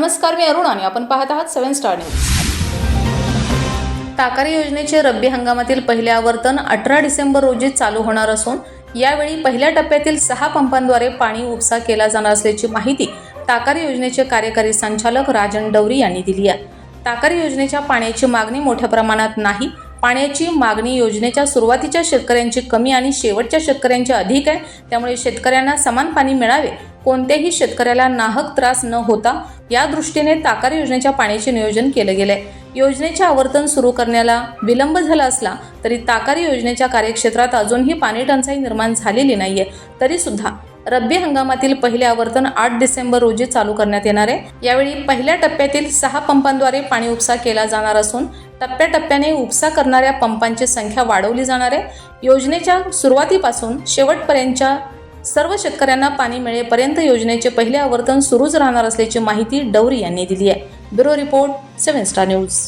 नमस्कार मी अरुण आणि आपण पाहत आहात सेव्हन स्टार न्यूज. ताकारी योजनेचे रब्बी हंगामातील पहिले आवर्तन अठरा डिसेंबर रोजी चालू होणार असून यावेळी पहिल्या टप्प्यातील सहा पंपांद्वारे पाणी उपसा केला जाणार असल्याची माहिती ताकारी योजनेचे कार्यकारी संचालक राजन डवरी यांनी दिली आहे. ताकारी योजनेच्या पाण्याची मागणी मोठ्या प्रमाणात नाही पाण्याची मागणी योजनेच्या सुरुवातीच्या शेतकऱ्यांची कमी आणि शेवटच्या शेतकऱ्यांची अधिक आहे. त्यामुळे शेतकऱ्यांना समान पाणी मिळावे कोणत्याही शेतकऱ्याला नाहक त्रास न होता या दृष्टीने ताकार योजनेच्या पाण्याचे नियोजन केलं गेलंय योजनेचे आवर्तन सुरू करण्याला विलंब झाला असला तरी ताकारी योजनेच्या कार्यक्षेत्रात अजूनही पाणी टंचाई निर्माण झालेली नाहीये. तरी सुद्धा रब्बी हंगामातील पहिले आवर्तन आठ डिसेंबर रोजी चालू करण्यात येणार आहे. यावेळी पहिल्या टप्प्यातील सहा पंपांद्वारे पाणी उपसा केला जाणार असून टप्प्याटप्प्याने उपसा करणाऱ्या पंपांची संख्या वाढवली जाणार आहे. योजनेच्या सुरुवातीपासून शेवटपर्यंतच्या सर्व शेतकऱ्यांना पाणी मिळेपर्यंत योजनेचे पहिले आवर्तन सुरूच राहणार असल्याची माहिती डवरी यांनी दिली आहे. Bureau report seven star news.